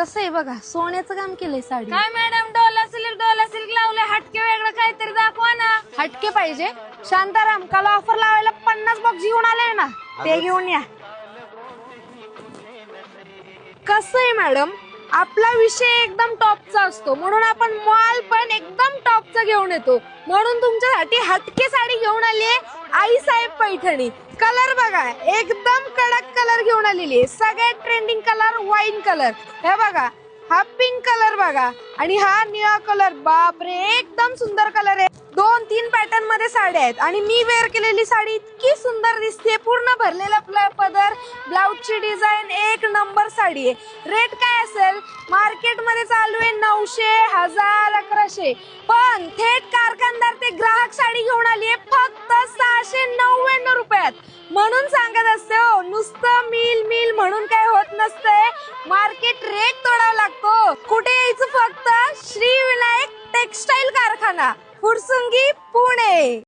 कसं आहे बघा सोन्याचं काम केलंय साडी. काय madam Dola silk Dola silk लावले हटके वेगळं काहीतरी दाखवा ना. हटके पाहिजे. शांताराम काल ऑफर लावायला पन्नास बॉक्स घेऊन आले ना. ते घेऊन या. कसं आहे मॅडम आपला विषय एकदम टॉपचा असतो. म्हणून आपण माल पण एकदम टॉपचा घेऊन येतो. म्हणून तुमच्यासाठी हटके साडी घेऊन आली आई साहेब पैठणी. कलर बघा एकदम कडक कलर घेऊन आलेली आहे. सगळ्यात ट्रेंडिंग कलर वाईन कलर हे बघा हा पिंक कलर बघा. आणि हा निळा कलर बापरे एकदम सुंदर कलर आहे. दोन तीन पॅटर्नमध्ये साड्या आहेत. आणि मी वेअर केलेली साडी इतकी सुंदर दिसते पूर्ण भरलेला पदर ब्लाउजची डिझाईन एक नंबर साडी आहे. रेट काय असेल? मार्केटमध्ये चालू आहे नऊशे हजार अकराशे. पण थेट कारखानदार ते ग्राहक साडी घेऊन आली आहे फक्त सहाशे नव्याण्णव रुपयात. म्हणून सांगत असते हो नुसतं मिल मिल म्हणून काय होत नसतंय मार्केट रेट तोडावा लागतो. कुठे यायचं फक्त? श्री विनायक टेक्सटाईल कारखाना फुरसुंगी पुणे.